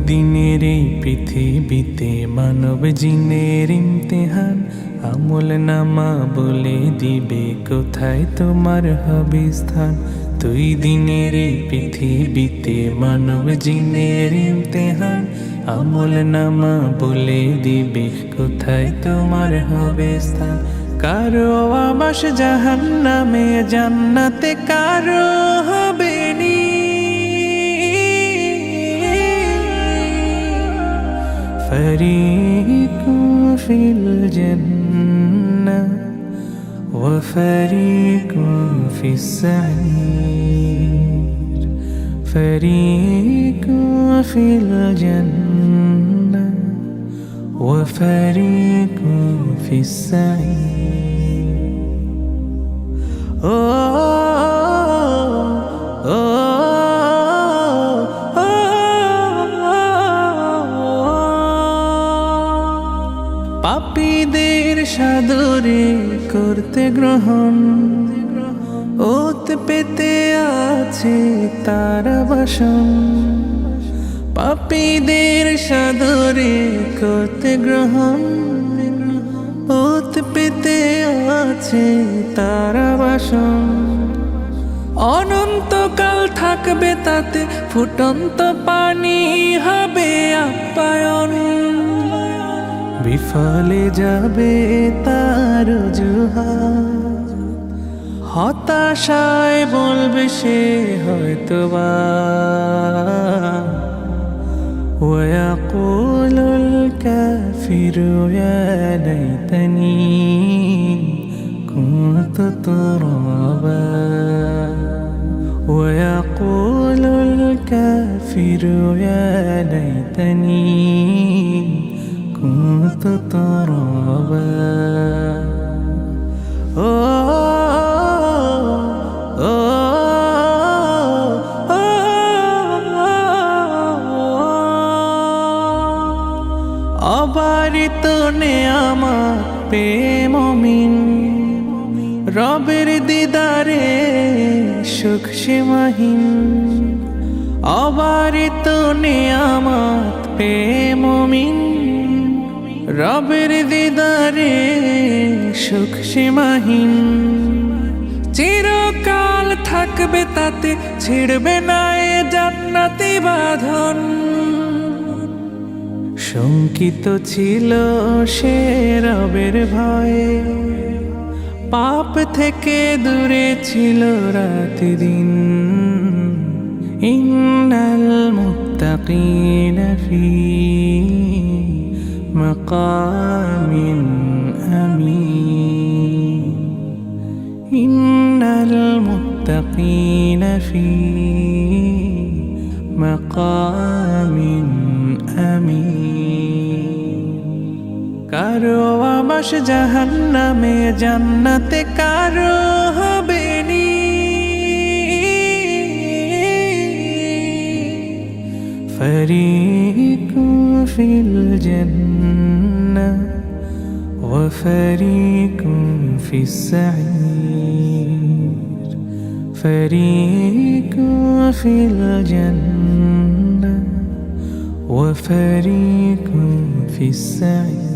দিনের এই পৃথিবীতে মানব জিনের ইমতেহান, আমল নামা বলে দিবে কোথায় তোমার হবে স্থান দুই দিনের এই পৃথিবীতে মানব জিনের ইমতেহান, আমল নামা বলে দিবে কোথায় তোমার হবে স্থান কারও আবাস জাহান নামে জান্নাতে কারও فريق في الجنة وفريق في السعير. فريق في الجنة وفريق في السعير. পাপীদের সাদরে করতে গ্রহণ। ওত পেতে আছে তারা বাসন। পাপীদের সাদরে করতে গ্রহণ। ওত পেতে আছে তারা বাসন। অনন্তকাল থাকবে তাতে, ফুটন্ত পানি হবে আপ্যায়ন। বিফলে যাবে তার জুহা হতাশায় বলবে সে হয়তো বা ويقول الكافر يا ليتني كنت ترابا ويقول الكافر يا ليتني كنت ترابا অবারিত নেয়ামা প্রেমিন রবের দিদারে সুখ সীমাহীন অবারিত নেয়ামাত প্রেমিন রবের দিদারে সুখ সীমাহীন। চিরকাল থাকবে তাতে, ছিড়বে না এ জান্নাতি বাঁধন। শঙ্কিত ছিল সে রবের ভয়ে। পাপ থেকে দূরে ছিল রাতি দিন ইন্নাল মুত্তাকিন ফি। মাকামিন আমিন ইন্নাল মুত্তাকিন ফি মাকামিন আমিন কারও আবাস জাহান নামে জান্নাতে কারও হবে فريق في الجنة وفريق في السعير. فريق في الجنة وفريق في السعير.